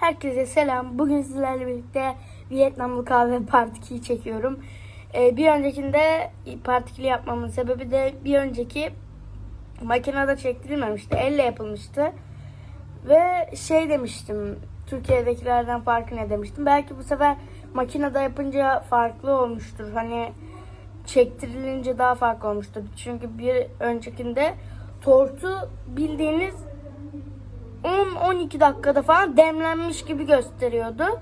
Herkese selam. Bugün sizlerle birlikte Vietnamlı kahve part 2'yi çekiyorum. Ee, bir öncekinde part 2'li yapmamın sebebi de bir önceki makinede çektirilmemişti. Elle yapılmıştı. Ve şey demiştim. Türkiye'dekilerden farkı ne demiştim. Belki bu sefer makinede yapınca farklı olmuştur. Hani çektirilince daha farklı olmuştur. Çünkü bir öncekinde tortu bildiğiniz 10-12 dakikada falan demlenmiş gibi gösteriyordu.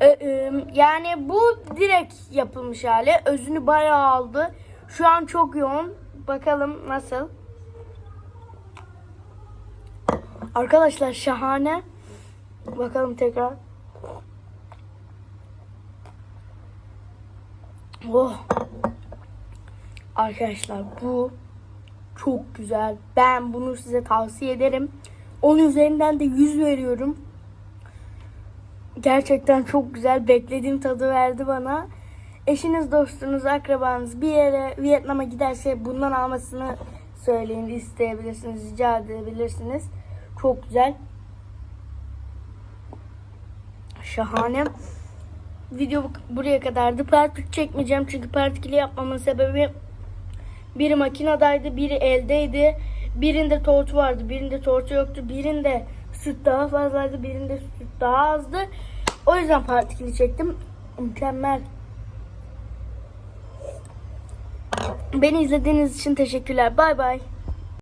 Ee, yani bu direkt yapılmış hali. Özünü bayağı aldı. Şu an çok yoğun. Bakalım nasıl. Arkadaşlar şahane. Bakalım tekrar. Oh. Arkadaşlar bu çok güzel. Ben bunu size tavsiye ederim. 10 üzerinden de 100 veriyorum. Gerçekten çok güzel. Beklediğim tadı verdi bana. Eşiniz, dostunuz, akrabanız bir yere Vietnam'a giderse bundan almasını söyleyin. isteyebilirsiniz, rica edebilirsiniz. Çok güzel. Şahane. Video bu- buraya kadardı. Part 3 çekmeyeceğim çünkü part 2'li yapmamın sebebi biri makinedaydı, biri eldeydi. Birinde tortu vardı, birinde tortu yoktu. Birinde süt daha fazlaydı, birinde süt daha azdı. O yüzden part 2'li çektim. Mükemmel. Beni izlediğiniz için teşekkürler. Bay bay.